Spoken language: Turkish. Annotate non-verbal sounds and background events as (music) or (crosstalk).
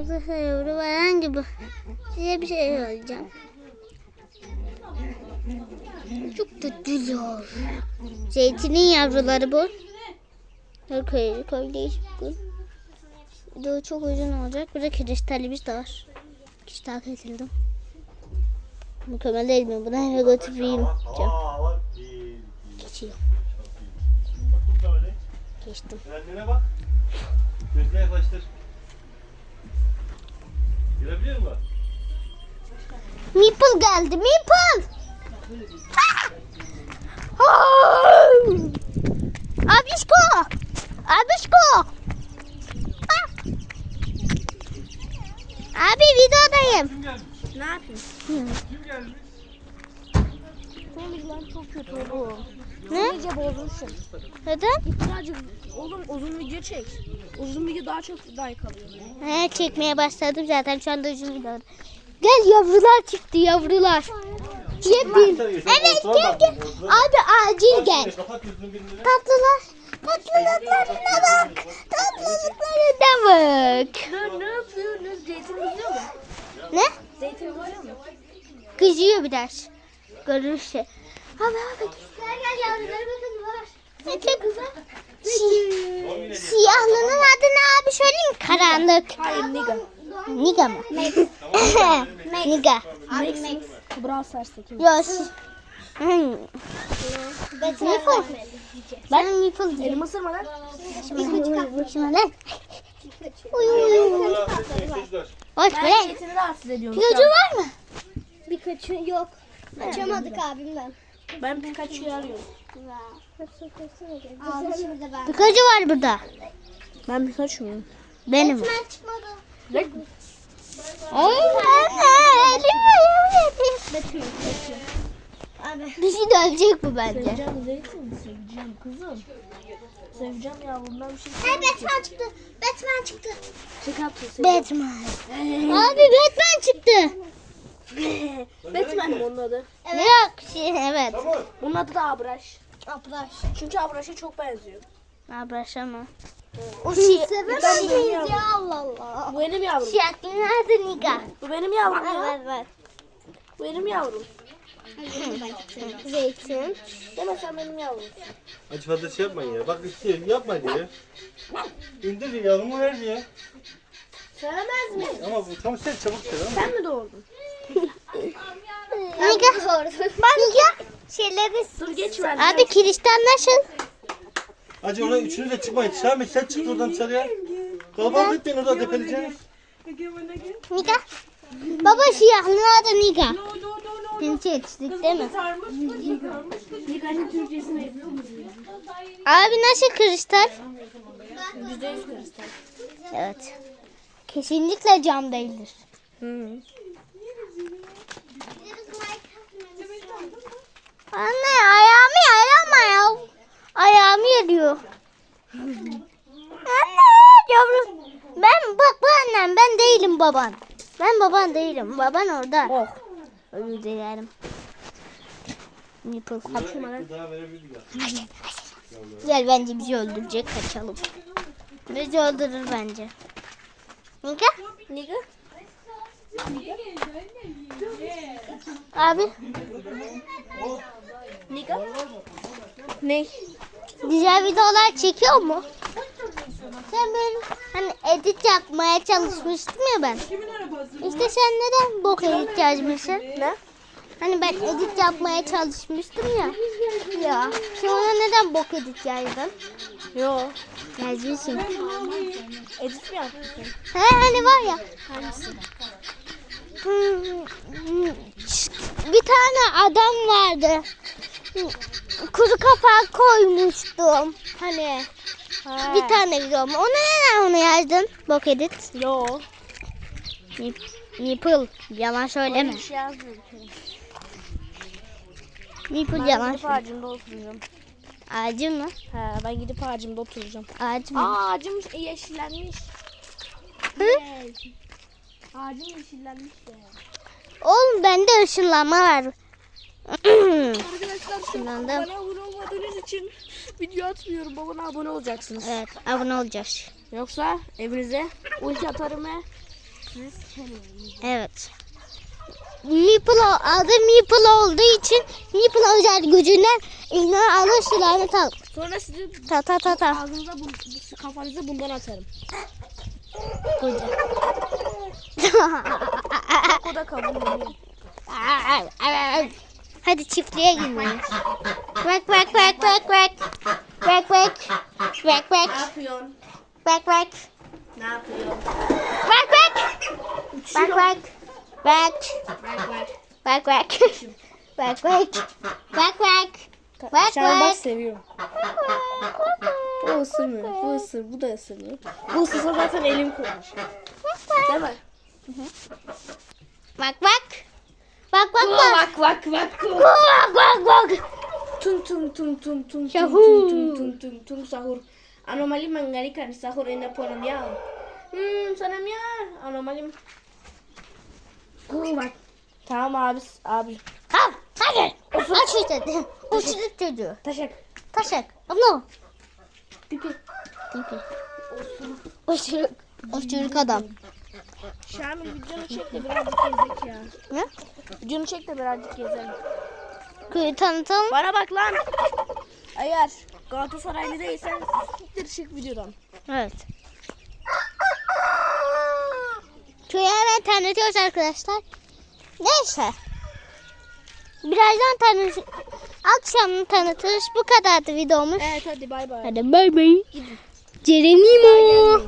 Arkadaşlar yavru veren gibi. Size bir şey söyleyeceğim. Çok güzel. Zeytinin yavruları bu. Koy, koy değişik bu. Çok uzun olacak. Burada kristalimiz de var. Kristal getirdim. Mükemmel değil mi? Bunu eve götüreyim. Geçiyor. Geçtim. Kendine bak. Gözüne yaklaştır. Görebiliyor musun? Meeple geldi. Meeple! Ah! Abişko! Abişko! Ah! Abi videodayım. Kim gelmiş? Ne yapayım? Kim gelmiş? Senin bilmem çok kötü oldu. Ne? İyice bozmuşsun. Neden? Birazcık oğlum uzun video çek. Uzun video daha çok like alıyor. He, çekmeye başladım zaten şu anda uzun videoda. Gel yavrular çıktı yavrular. Yepyeni. Evet gel gel. Abi acil gel. Tatlılar. Tatlılıklarına bak. Tatlılıklarına bak. Ne, ne yapıyorsunuz? Zeytin biliyor mu? Ne? Zeytin biliyor mu? Kızıyor biraz. Görürse. Abi abi gel gel yavrular bakın var. Çok güzel. Si- siyahlının adı ne abi söyleyeyim mi? Karanlık. Hayır Niga. Niga mı? Niga. Brawl Stars'taki. Yok. Hmm. Nipple. Ben Nipple diyorum. Elimi ısırma lan. Şuna lan. Uy uy uy. Hoş Ben be. zeytini rahatsız ediyorum. Piyocu var mı? Birkaçı yok. Açamadık abimden. Ben Pikachu'yu arıyorum. Şimdi ben. Pikachu var burada. Ben Pikachu muyum? Benim. Ben çıkmadı. Ne? Ay anne elim Betül. Abi. Bizi dövecek bu bence. Seveceğim zeytin. Seveceğim kızım. Seveceğim ya bundan bir şey Hey Batman çıktı. Batman çıktı. Çıkartın Batman. Abi Batman çıktı. (laughs) Batman mi onun adı? Yok şey evet. Bunun adı da Abraş. Abraş. Çünkü Abraş'a çok benziyor. Abraş ama. O şey sevemeyiz benim ya. Allah Allah. Bu benim yavrum. Şaklının adı Nika. Bu benim yavrum ya. Evet evet. Bu benim yavrum. Zeytin. Deme sen benim yavrum. Acı fazla şey yapmayın ya. Bak işte yapma diye. İndir ya yavrumu ver ya. Sevemez mi? Ama bu tam sen çabuk söyle ama. Sen mi doğurdun? Nika. Bak ya. Şeyleri. Dur geç ver. Abi kirişten nasıl? Acı ona üçünü de çıkmayın. Şahmet sen çık oradan dışarıya. Kalabalık etmeyin orada depeleyeceğiniz. Nika. Baba siyahlının adı Nika. Pinçe yetiştik değil mi? Nika'nın Türkçesini yapıyor musun? Abi nasıl kristal. Evet. Kesinlikle cam değildir. Hı. Anne ayağımı yarama ya. Ayağımı yarıyor. Anne yavrum. Ben bak bu annem ben değilim baban. Ben baban değilim. Baban orada. Oh. Özür dilerim. Nipple. Ya. Gel bence bizi öldürecek kaçalım. Bizi öldürür bence. Nika? Nika? Abi Nika? Ne? güzel videolar çekiyor mu? Sen benim hani edit yapmaya çalışmıştım ya ben. İşte sen neden bok edit yazmışsın? Ne? Hani ben edit yapmaya çalışmıştım ya. Ya. Sonra neden bok edit yazdın? Yo. Yazmışsın. Edit mi yapıyorsun? He hani var ya. Hangisi? Hmm, Bir tane adam vardı. Kuru kapak koymuştum. Hani Ha. bir tane videom. Ona neden onu yazdın? Bok edit. Yo. Nip, nipple. Yalan söyleme. Bir şey yazmıyorum. Nipple Ben yalan söyleme. ağacımda oturacağım. Ağacı mı? He ben gidip ağacımda oturacağım. Ağaç mı? Aa ağacım yeşillenmiş. Hı? Yes. Ağacım yeşillenmiş de. Oğlum bende ışınlanma var. Arkadaşlar Işınlandım. bana abone olmadığınız için video atmıyorum. Bana abone olacaksınız. Evet abone olacağız. Yoksa evinize ulti atarım ve Evet. Meeple adı Meeple olduğu için Meeple özel gücünden iğne alır silahını tak. Sonra sizi Ta ta ta ta. ağzınıza bu, kafanıza bundan atarım. O da kabul ediyor. (laughs) Hadi çiftliğe girmeyiz. Bak bak bak bak bak. Bak bak. Bak bak. Ne yapıyorsun? Bak bak. Ne yapıyorsun? Bak bak. Bak bak. Bak. Bak bak. Bak bak. Bak bak. Bak bak. Bak bak bak. seviyor. Bu ısırmıyor. Bu ısır. Bu da ısırmıyor. Bu ısırsa zaten elim kurmuş. Değil mi? Bak bak. Bak bak bak. Bak bak bak. Bak bak bak. Tum tum tum tum tum tum tum tum tum tum sahur. Anomali mengerikan sahur ina puan ya. Hmm sana ya. Anomali. Bak. Tamam abi abi. Al. Hadi. Aç işte. (laughs) Uçuruk çocuğu. Taşak. Taşak. Abla. Pipi. Pipi. Uçuruk. Uçuruk adam. Şamil videonu çek de birazcık gezek ya. Ne? Videonu çek de birazcık gezelim. Köyü tanıtalım. Bana bak lan. Eğer Galatasaraylı değilsen siktir çık videodan. Evet. Köyü hemen tanıtıyoruz arkadaşlar. Neyse. Birazdan tanıt akşam tanıtırız. Bu kadardı videomuz. Evet hadi bay bay. Hadi bay bay. Geronimo.